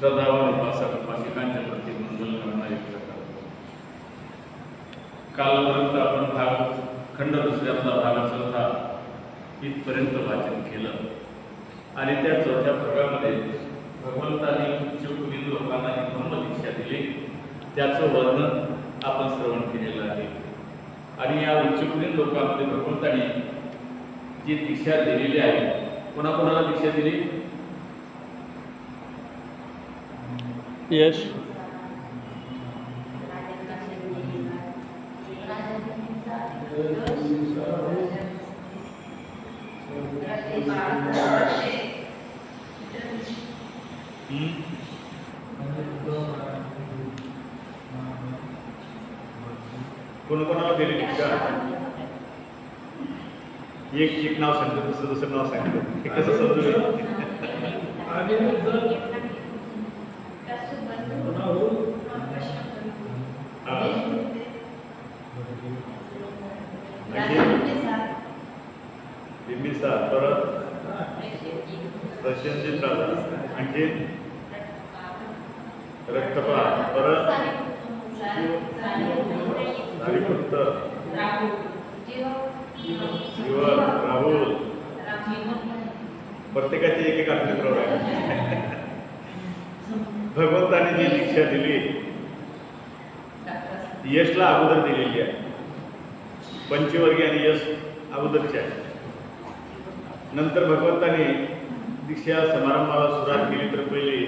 श्रद्धावान उपासक उपासिकांच्या प्रती मंगल भावना व्यक्त कालपर्यंत आपण भाग खंड दुसऱ्यातला भाग चौथा इथपर्यंत वाचन केलं आणि त्या चौथ्या भागामध्ये भगवंतांनी उच्चकुलीन लोकांना ही ब्रह्मदीक्षा दिली त्याचं वर्णन आपण श्रवण केलेलं आहे आणि या उच्चकुलीन लोकांमध्ये भगवंतांनी जी दीक्षा दिलेली आहे कोणाकोणाला दीक्षा दिली यश कोणाकोणाला दिली एक एक नाव सांगतो दुसरं दुसरं नाव सांगतो हे कसं समजू प्रशंसित प्राधान आणखी म्हणजे रक्तपात परत हरिपुत्र युवक राहुल. प्रत्येकाचे एक एक आठवण आहे भगवंताने जी दीक्षा दिली यशला अगोदर दिलेली आहे. पंचवर्गीय आणि यश अगोदरची आहे. नंतर भगवंताने दीक्षा समारंभाला सुरुवात केली तर पहिली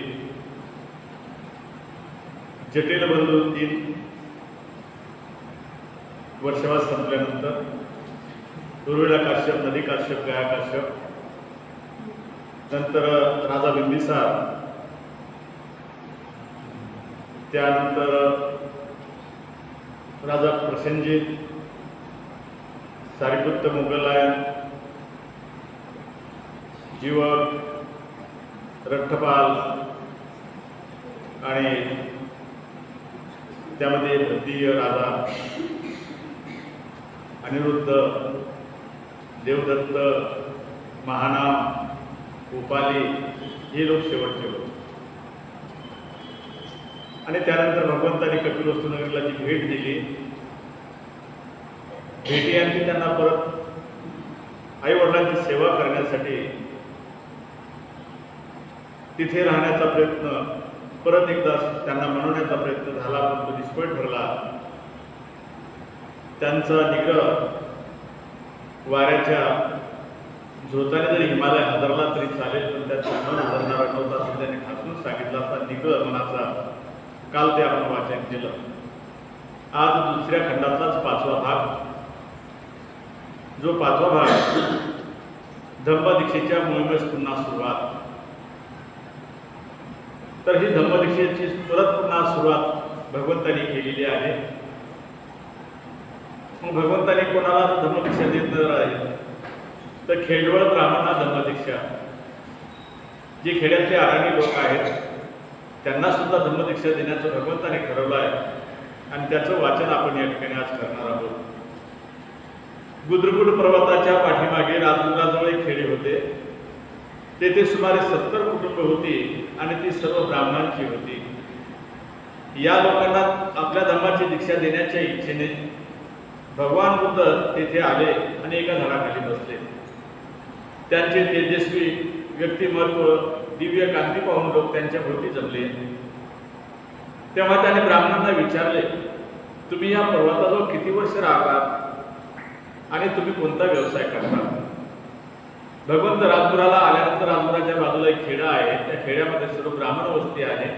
जटिल बदलून तीन वर्षवास संपल्यानंतर दुर्वेळा काश्यप नदी काश्यप गया काश्यप नंतर राजा बिंबिसार त्यानंतर राजा प्रसेनजीत सारिपुत्त मुघलायन जीवक रठ्ठपाल आणि त्यामध्ये भद्दीय राजा अनिरुद्ध देवदत्त महानाम उपाली हे लोक शेवटचे होते. आणि त्यानंतर भगवंतांनी कपिलवस्तू नगरला जी भेट दिली भेटी आणखी त्यांना परत आई वडिलांची सेवा करण्यासाठी तिथे राहण्याचा प्रयत्न परत एकदा त्यांना म्हणवण्याचा प्रयत्न झाला पण तो निष्फळ ठरला. त्यांचा निग्रह वाऱ्याच्या झोताने जरी हिमालय हजरला तरी चालेल पण त्याचा मन हादरणारा नव्हता असं त्यांनी ठासून सांगितलं असता. निग्रह मनाचा काल ते आपण वाचन केलं. आज दुसऱ्या खंडातलाच पाचवा भाग. जो पाचवा भाग धम्मदीक्षेच्या मोहिमेस पुन्हा सुरुवात. तर ही धर्मदीक्षेची परत पुन्हा सुरुवात भगवंतानी केलेली आहे. मग भगवंतानी कोणाला धर्मदीक्षा देत आहे तर खेडवळ ब्राह्मणांना धर्मदीक्षा. जे खेड्यातले आरामी लोक आहेत त्यांना सुद्धा धर्मदीक्षा देण्याचं भगवंताने ठरवलं आहे आणि त्याचं वाचन आपण या ठिकाणी आज करणार आहोत. गुद्रकुट पर्वताच्या पाठीमागे राजमुराजवळ एक खेडे होते. तेथे सुमारे सत्तर कुटुंब होती. आणि ती सर्व ब्राह्मणांची होती. या लोकांना आपल्या धर्माची दीक्षा देण्याच्या इच्छेने भगवान बुद्ध तेथे आले आणि एका झाडाखाली बसले. त्यांचे तेजस्वी व्यक्तिमत्व दिव्य कांती पाहून लोक त्यांच्या भोवती जमले. तेव्हा त्याने ब्राह्मणांना विचारले तुम्ही या पर्वताजवळ किती वर्ष राहतात आणि तुम्ही कोणता व्यवसाय करता? भगवंत राजपुराला आल्यानंतर राजपुराच्या एक खेडं आहे त्या खेड्यामध्ये सर्व ब्राह्मण वस्ती आहे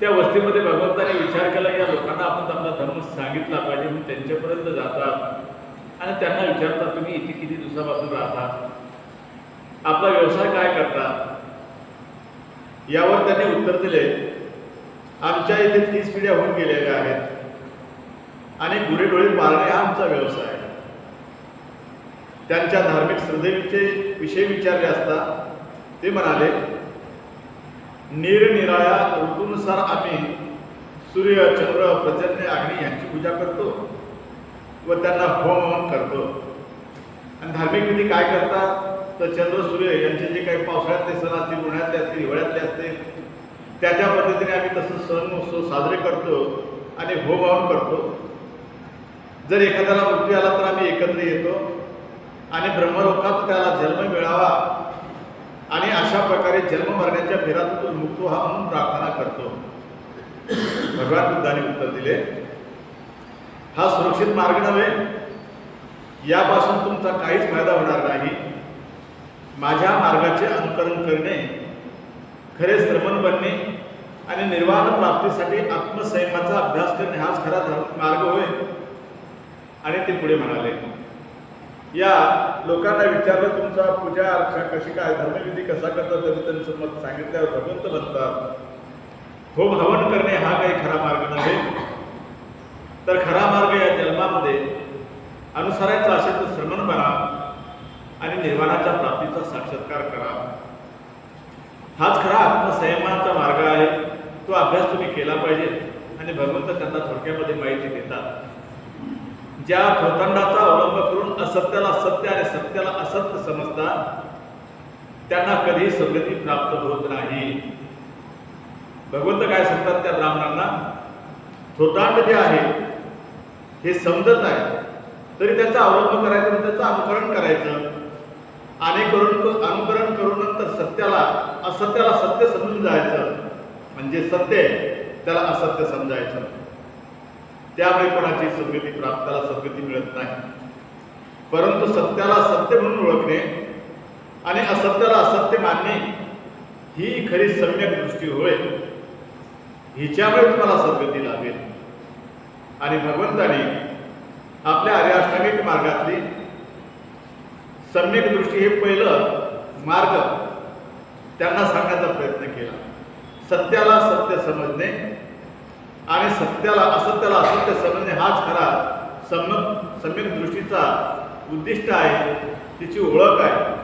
त्या वस्तीमध्ये भगवंताने विचार केला की या लोकांना आपण आपला धर्म सांगितला पाहिजे म्हणून त्यांच्यापर्यंत जातात आणि त्यांना विचारतात तुम्ही इथे किती दिवसापासून राहतात आपला व्यवसाय काय करतात यावर त्यांनी उत्तर दिले आमच्या इथे तीस पिढ्या होऊन गेलेल्या आहेत. आणि गुरेडोळे पाळणे हा आमचा व्यवसाय आहे. त्यांच्या धार्मिक श्रद्धेचे विषय विचारले असता ते म्हणाले निरनिराळ्या ऋतूनुसार आम्ही सूर्य चंद्र प्रचंड अग्नी यांची पूजा करतो व त्यांना होम करतो. आणि धार्मिक विधी काय करतात? तर चंद्र सूर्य यांचे जे काही पावसाळ्यातले सण असतील उन्हाळ्यातले असतील हिवाळ्यातले असतील त्या त्या पद्धतीने आम्ही तसं सण उत्सव साजरे करतो आणि होमहवन करतो. जर एखाद्याला मृत्यू आला तर आम्ही एकत्र येतो आणि ब्रह्मलोकात त्याला जन्म मिळावा आणि अशा प्रकारे जन्म मरण्याच्या फेरातून मुक्तो हा म्हणून प्रार्थना करतो. भगवान बुद्धाने उत्तर दिले. हा सुरक्षित मार्ग नव्हे. यापासून तुमचा काहीच फायदा होणार नाही. माझ्या मार्गाचे अनुकरण करणे खरे श्रमण बनणे आणि निर्वाण प्राप्तीसाठी आत्मसंयमाचा अभ्यास करणे हाच खरा मार्ग होय. आणि ते पुढे म्हणाले. या लोकांना विचारलं तुमचा पूजा अर्चा कशी काय? धर्मविधी कसा करतात? तरी त्यांचं मत सांगितल्यावर भगवंत म्हणतात होम हवन करणे हा काही खरा मार्ग नव्हे. तर खरा मार्ग या जन्मामध्ये अनुसरायचा असेल तर श्रमण करा आणि निर्वाणाच्या प्राप्तीचा साक्षात्कार करा. हाच खरा आत्मसंयमाचा मार्ग आहे. तो अभ्यास तुम्ही केला पाहिजे आणि भगवंत त्यांना थोडक्यामध्ये माहिती देतात. ज्या थोतांडाचा अवलंब करून असत्याला सत्य आणि सत्याला असत्य समजतात त्यांना कधीही सद्गती प्राप्त होत नाही. भगवंत काय सांगतात त्या ब्राह्मणांना? थोतांड जे आहे हे समजत आहे. तरी त्याचा अवलंब करायचा आणि म्हणजे त्याचं अनुकरण करायचं. आणि करून अनुकरण करून नंतर सत्याला असत्याला सत्य समजून जायचं. म्हणजे सत्य आहे, त्याला असत्य समजायचं. त्यामुळे कोणाची सद्गती प्राप्ताला संगती सद्गती मिळत नाही. परंतु सत्याला सत्य म्हणून ओळखणे आणि असत्याला असत्य मानणे ही खरी सम्यक दृष्टी होय हिच्यामुळे तुम्हाला सद्गती लागेल आणि भगवंताने आपल्या आर्याष्टमिक मार्गातली सम्यक दृष्टी हे पहिलं मार्ग त्यांना सांगण्याचा प्रयत्न केला. सत्याला सत्य समजणे आणि सत्याला असत्याला असत्य समजणे हाच खरा सम्यक सम्यक दृष्टीचा उद्दिष्ट आहे तिची ओळख आहे.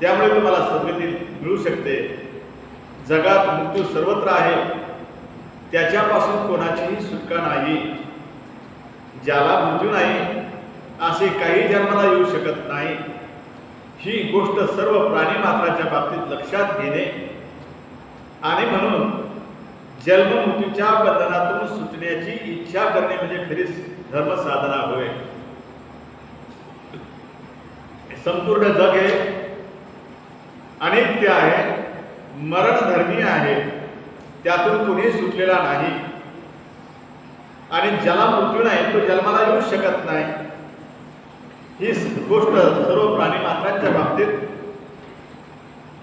त्यामुळे तुम्हाला सद्गती मिळू शकते. जगात मृत्यू सर्वत्र आहे. त्याच्यापासून कोणाचीही सुटका नाही. ज्याला मृत्यू नाही असे काही जन्माला येऊ शकत नाही. ही गोष्ट सर्व प्राणी मात्राच्या बाबतीत लक्षात घेणे. आणि म्हणून जन्म मृत्यूच्या बंधनातून सुटण्याची इच्छा करणे म्हणजे खरीच धर्म साधना होय संपूर्ण जग हे अनित्य आहे मरणधर्मी आहे त्यातून कोणी सुटलेला नाही. आणि ज्याला मृत्यू नाही तो जन्माला येऊ शकत नाही. ही गोष्ट सर्व प्राणी मात्रांच्या बाबतीत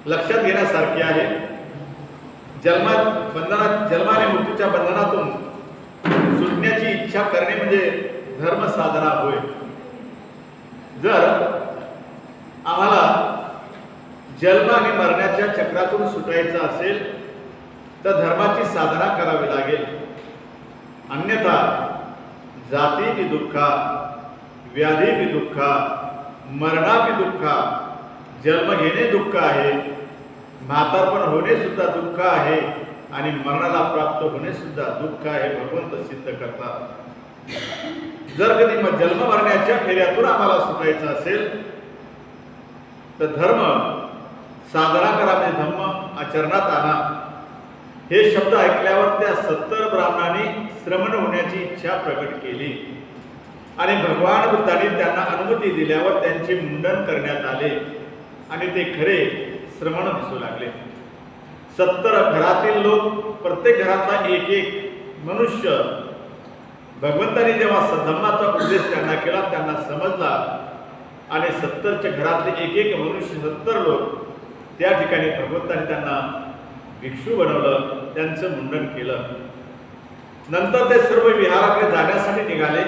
लक्षात घेण्यासारखी आहे. जन्मात बंधनात जन्म आणि मृत्यूच्या बंधनातून सुटण्याची इच्छा करणे म्हणजे धर्म साधना होय. जर आम्हाला जन्म आणि मरण्याच्या चक्रातून सुटायचं असेल तर धर्माची साधना करावी लागेल. अन्यथा जाती बी दुःखा व्याधी बी दुःखा मरणा बी दुःखा जन्म घेणे दुःख आहे. म्हातारपण होणे सुद्धा दुःख आहे आणि मरणाला प्राप्त होणे सुद्धा दुःख आहे भगवंत सिद्ध करतात. जर कधी मग जन्म मरण्याच्या फेऱ्यातून आम्हाला सुटायचं असेल तर धर्म साजरा करा म्हणजे धम्म आचरणात आणा. हे शब्द ऐकल्यावर त्या सत्तर ब्राह्मणांनी श्रमण होण्याची इच्छा प्रकट केली. आणि भगवान बुद्धांनी त्यांना अनुमती दिल्यावर त्यांचे मुंडन करण्यात आले. आणि ते खरे श्रमण दिसू लागले. सत्तर घरातील लोक प्रत्येक घरातला एक एक मनुष्य. भगवंतांनी जेव्हा धम्माचा उपदेश त्यांना केला त्यांना समजला. आणि सत्तरच्या घरातले एक एक मनुष्य सत्तर लोक त्या ठिकाणी भगवंताने त्यांना भिक्षू बनवलं त्यांचं मुंडन केलं. नंतर ते सर्व विहाराकडे जाण्यासाठी निघाले.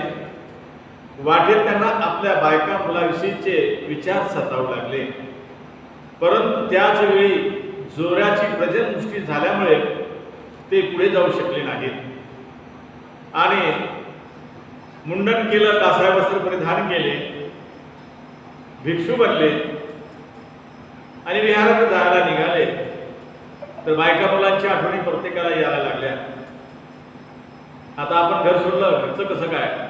वाटेत त्यांना आपल्या बायका मुलाविषयीचे विचार सतावू लागले. परंतु त्याच वेळी जोराची प्रजनमुष्टी झाल्यामुळे ते पुढे जाऊ शकले नाहीत. आणि मुंडन केलं कासाय वस्त्र परिधान केले भिक्षू बनले आणि विहारात जायला निघाले. तर बायका मुलांच्या आठवणी प्रत्येकाला यायला लागल्या. आता आपण घर सोडलं घरचं कसं काय?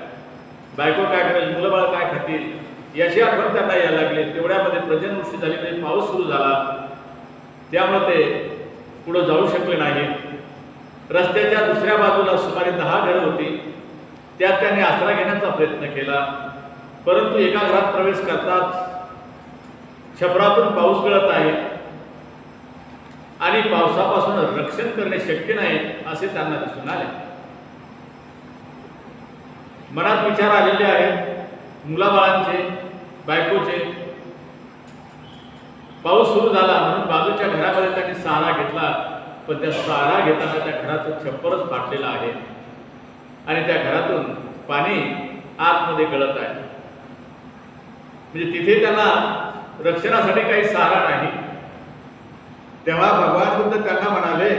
बायको काय करेल मुलं बाळ काय खातील? याची आठवण त्यांना यायला लागली. तेवढ्यामध्ये प्रजनवृष्टी झाली म्हणजे पाऊस सुरू झाला. त्यामुळे ते पुढं जाऊ शकले नाहीत रस्त्याच्या दुसऱ्या बाजूला सुमारे दहा घरं होती. त्यात त्यांनी आसरा घेण्याचा प्रयत्न केला. परंतु एका घरात प्रवेश करताच छपरातून पाऊस गळत आहे. आणि पावसापासून रक्षण करणे शक्य नाही असे त्यांना दिसून आले. मनात विचार आलेले आहेत. मुलाबाळांचे बायकोचे. पाऊस सुरू झाला म्हणून बाजूच्या घरामध्ये त्यांनी सहारा घेतला पण त्या सहारा घेताना त्या घराचं छप्परच फाटलेलं आहे. आणि त्या घरातून पाणी आतमध्ये गळत आहे. म्हणजे तिथे त्यांना रक्षणासाठी काही सहारा नाही. तेव्हा भगवान बुद्ध त्यांना म्हणाले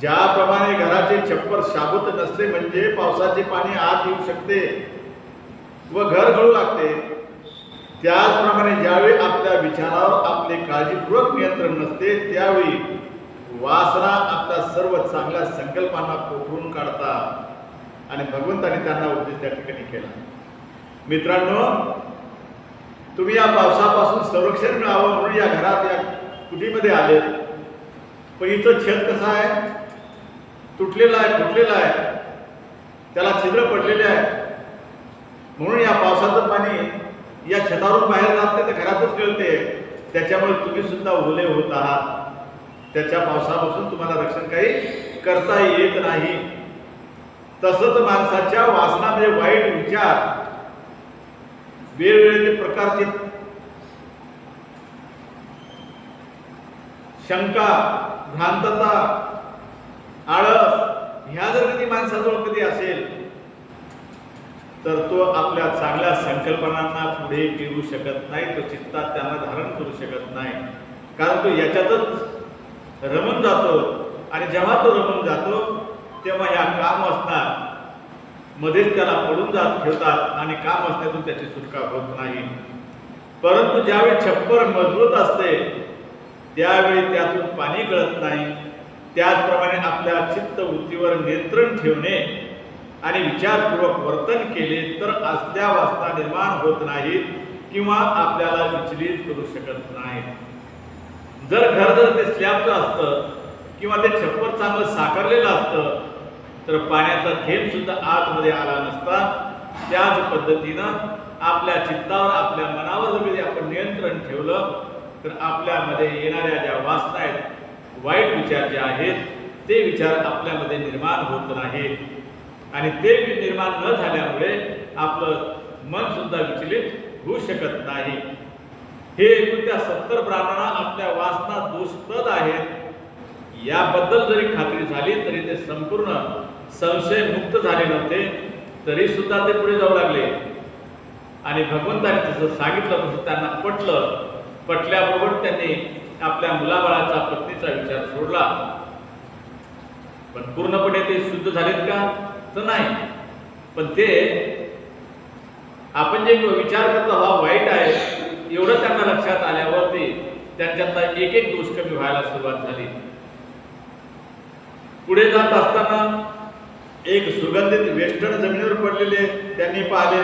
ज्याप्रमाणे घराचे छप्पर शाबूत नसते म्हणजे पावसाचे पाणी आत येऊ शकते. व घर घडू लागते. त्याचप्रमाणे ज्यावेळी आपल्या विचारावर आपले काळजीपूर्वक नियंत्रण नसते त्यावेळी वासना आपल्या सर्व चांगल्या संकल्पांना पोखरून काढतात? आणि भगवंताने त्यांना उद्देश त्या ठिकाणी केला. मित्रांनो तुम्ही या पावसापासून संरक्षण मिळावं म्हणून या घरात या कुटीमध्ये आले पण इथं छत कसं आहे? तुटलेलं आहे फुटलेलं आहे. त्याला छिद्र पडलेले आहे. म्हणून या पावसाचं पाणी या छतावरून बाहेर जात नाही तर घरातच गळते त्याच्यामुळे तुम्ही सुद्धा ओले होत आहात. त्याच्या पावसापासून तुम्हाला रक्षण काही करता येत नाही. तसंच माणसाच्या वासनामध्ये वाईट विचार वेगवेगळे प्रकारचे शंका भ्रांतता आळस ह्या जर कधी माणसाजवळ कधी असेल तर तो आपल्या चांगल्या संकल्पनांना पुढे पेरू शकत नाही तो चित्तात त्यांना धारण करू शकत नाही. कारण तो याच्यातच रमून जातो आणि जेव्हा तो रमून जातो तेव्हा ह्या काम असणार मध्येच त्याला पडून जात ठेवतात आणि काम असण्यातून त्याची सुटका होत नाही. परंतु ज्यावेळी छप्पर मजबूत असते त्यावेळी त्यातून पाणी गळत नाही. त्याचप्रमाणे आपल्या चित्तवृत्तीवर नियंत्रण ठेवणे आणि विचारपूर्वक वर्तन केले तर असल्या वासना निर्माण होत नाहीत किंवा आपल्याला विचलित करू शकत नाही जर घर जर ते स्लॅबचं असतं किंवा ते छप्पर चांगलं साकारलेलं असतं तर पाण्याचा थेंब सुद्धा आतमध्ये आला नसता. त्याच पद्धतीनं आपल्या चित्तावर आपल्या मनावर जर आपण नियंत्रण ठेवलं तर आपल्यामध्ये येणाऱ्या ज्या वासना आहेत वाईट विचार जे आहेत ते विचार आपल्यामध्ये निर्माण होत नाहीत. आणि ते निर्माण न झाल्यामुळे आपलं मन सुद्धा विचलित होऊ शकत नाही. हे एकूण त्या सत्तर ब्राह्मणा आपल्या वासना दुष्प्रद आहेत. याबद्दल जरी खात्री झाली तरी ते संपूर्ण संशय मुक्त झाले नव्हते. तरी सुद्धा ते पुढे जाऊ लागले. आणि भगवंताने जसं सांगितलं तसं त्यांना पटलं. पटल्याबरोबर त्यांनी आपल्या मुलाबाळाचा पत्नीचा विचार सोडला. पण पूर्णपणे ते शुद्ध झालेत का? तर नाही. पण ते आपण जे विचार करतो हा वाईट आहे एवढं त्यांना लक्षात आल्यावरती त्यांच्यातला एक एक दोष कमी व्हायला सुरुवात झाली. पुढे जात असताना एक सुगंधित वेस्टर्न जमिनीवर पडलेले त्यांनी पाहिले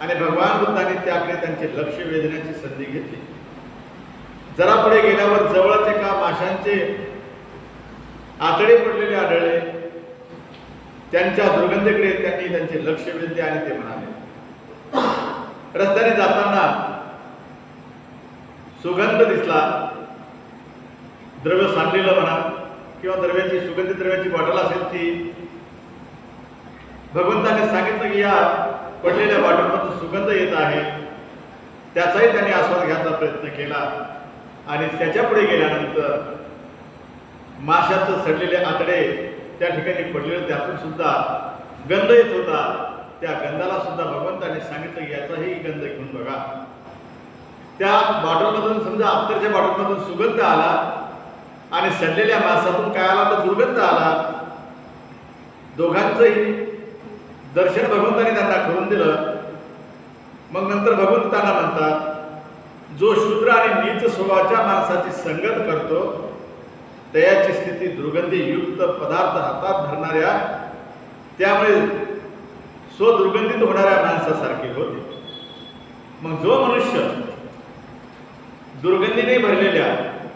आणि भगवान बुद्धाने त्याकडे त्यांचे लक्ष वेधण्याची संधी घेतली. जरा पुढे गेल्यावर जवळच एका माशांचे आतडे पडलेले आढळले. त्यांच्या दुर्गंधीकडे त्यांनी त्यांचे लक्ष वेधले आणि ते म्हणाले रस्त्याने जाताना सुगंध दिसला. द्रव्य सांडलेलं म्हणा किंवा द्रव्याची सुगंधी द्रव्याची बॉटल असेल ती. भगवंताने सांगितलं की या पडलेल्या बॉटलमधून सुगंध येत आहे. त्याचाही त्यांनी आस्वाद घ्यायचा प्रयत्न केला. आणि त्याच्या पुढे गेल्यानंतर माशाचं सडलेले आतडे त्या ठिकाणी पडलेले त्यातून सुद्धा गंध येत होता. त्या गंधाला सुद्धा भगवंताने सांगितलं याचाही गंध घेऊन बघा. त्या बॉटलमधून समजा अत्तरच्या बॉटलमधून सुगंध आला आणि सडलेल्या मासातून काय आला? तर दुर्गंध आला. दोघांचंही दर्शन भगवंताने त्यांना करून दिलं. मग नंतर भगवंतांना म्हणतात जो शूद्र आणि नीच स्वभावाच्या माणसाची संगत करतो तयाची स्थिती दुर्गंधीयुक्त पदार्थ हातात धरणाऱ्या त्यामुळे स्वदुर्गंधित होणाऱ्या माणसासारखे होते. मग जो मनुष्य दुर्गंधीने भरलेल्या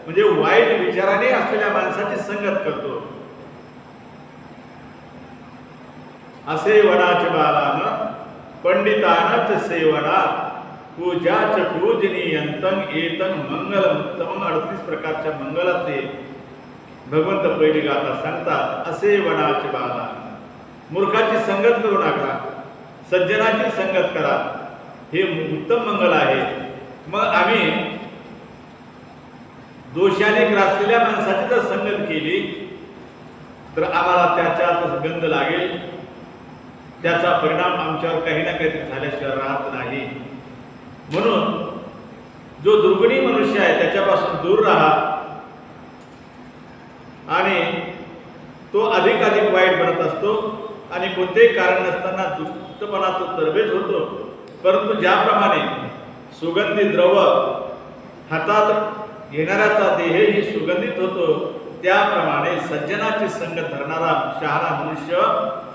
म्हणजे वाईट विचाराने असलेल्या माणसाची संगत करतो असे वडाच बालान पंडितानच सेवना पूजाच पूजनीयंतन एतन मंगल उत्तम अडतीस प्रकारच्या मंगलाचे भगवंत पहिली गाथा सांगतात असे वडाचे बाला मूर्खाची संगत करू नका सज्जनाची संगत करा. हे उत्तम मंगल आहे. मग आम्ही दोषाने ग्रासलेल्या माणसाची जर संगत केली तर आम्हाला त्याच्यात गंध लागेल. त्याचा परिणाम आमच्यावर काही ना काहीतरी झाल्याशिवाय राहत नाही. म्हणून जो दुर्गुणी मनुष्य आहे त्याच्यापासून दूर राहा. आणि तो अधिक अधिक वाईट बनत असतो आणि कोणतेही कारण नसताना दुष्टपणा तो तरबेज होतो. परंतु ज्याप्रमाणे सुगंधी द्रव हातात घेणाऱ्याचा देहही सुगंधित होतो त्याप्रमाणे सज्जनाची संगत धरणारा शहाणा मनुष्य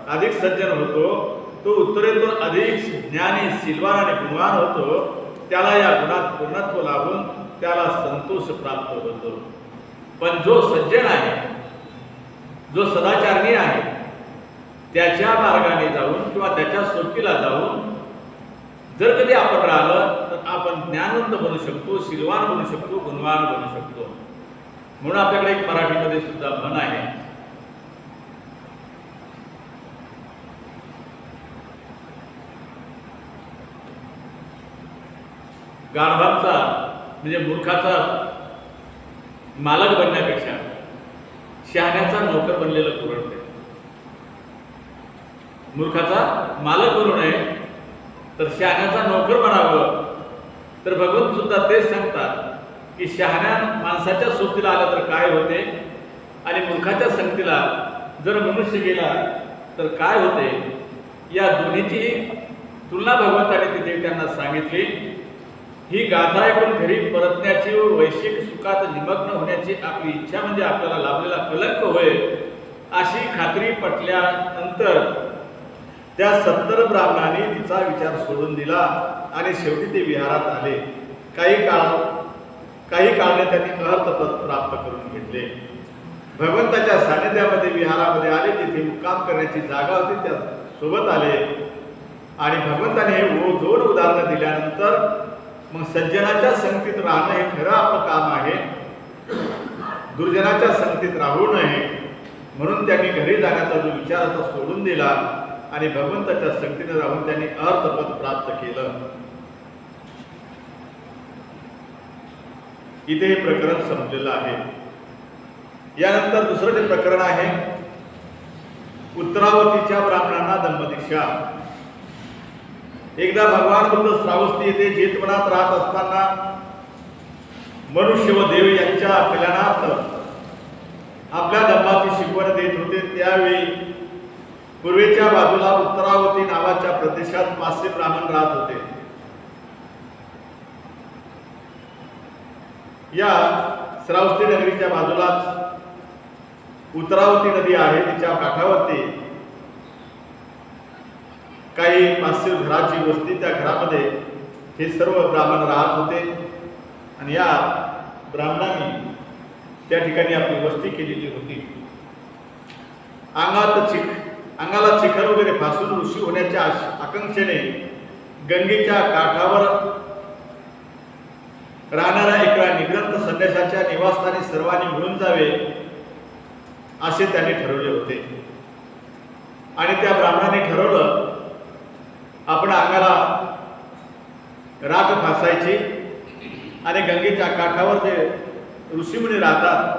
अधिक सज्जन होतो. तो उत्तरेतून अधिक ज्ञानी सिलवान आणि गुणवान होतो. त्याला या गुणात पूर्णत्व लाभून त्याला संतोष प्राप्त होतो. पण जो सज्जन आहे जो सदाचारणी आहे त्याच्या मार्गाने जाऊन किंवा त्याच्या सोबतीला जाऊन जर कधी आपण राहिलं तर आपण ज्ञानवंत बनू शकतो शिलवान बनू शकतो गुणवान बनू शकतो. म्हणून आपल्याकडे एक मराठीमध्ये सुद्धा म्हण आहे. गाढवांचा म्हणजे मूर्खाचा मालक बनण्यापेक्षा शहाण्याचा नोकर बनलेलं पुरवठे मूर्खाचा मालक बनू नये तर शहाण्याचा नोकर बनावं. तर भगवंत सुद्धा तेच सांगतात की शहाण्या माणसाच्या सोबतीला आला तर काय होते? आणि मूर्खाच्या संगतीला जर मनुष्य गेला तर काय होते? या दोन्हीची तुलना भगवंताने तिथे त्यांना सांगितली. ही गाथा ऐकून घरी परतण्याची व वैश्विक सुखात निमग्न होण्याची आपली इच्छा म्हणजे आपल्याला लाभलेला कलंक होय अशी खात्री पटल्यानंतर त्या सत्तर ब्राह्मणांनी तिचा विचार सोडून दिला आणि शेवटी ते विहारात आले. काही काळ काही काळाने त्यांनी अर्थपद प्राप्त करून घेतले. भगवंताच्या सानिध्यामध्ये विहारामध्ये आले तिथे मुक्काम करण्याची जागा होती त्या सोबत आले. आणि भगवंताने हे दोन उदाहरणं दिल्यानंतर मग सज्जनाच्या संगतीत राहणं हे खरं आपलं काम आहे. दुर्जनाच्या संगतीत राहू नये. म्हणून त्यांनी घरी जाण्याचा जो विचार होता सोडून दिला आणि भगवंताच्या संगतीने राहून त्यांनी अर्थपद प्राप्त केलं. इथे हे प्रकरण संपलेलं आहे. यानंतर दुसरं जे प्रकरण आहे उत्तरावतीच्या ब्राह्मणांना दंपदीक्षा एकदा भगवान बुद्ध श्रावस्ती येथे जेतवनात राहत असताना मनुष्य व देव यांच्या कल्याणार्थ आपल्या धम्माची शिकवण देत होते. त्यावेळी पूर्वेच्या बाजूला उत्तरावती नावाच्या प्रदेशात मासे ब्राह्मण राहत होते. या श्रावस्ती नगरीच्या बाजूलाच उत्तरावती नदी आहे तिच्या काठावरती काही पाचशे घराची वस्ती त्या घरामध्ये हे सर्व ब्राह्मण राहत होते. आणि या ब्राह्मणांनी त्या ठिकाणी आपली वस्ती केलेली होती. अंगात चिख अंगाला चिखल वगैरे फासून ऋषी होण्याच्या आकांक्षेने गंगेच्या काठावर राहणाऱ्या एका निग्रंथ संन्यासाच्या निवासस्थानी सर्वांनी मिळून जावे असे त्यांनी ठरवले होते. आणि त्या ब्राह्मणाने ठरवलं आपण अंगाला राख फासायची आणि गंगेच्या काठावर जे ऋषीमुनी राहतात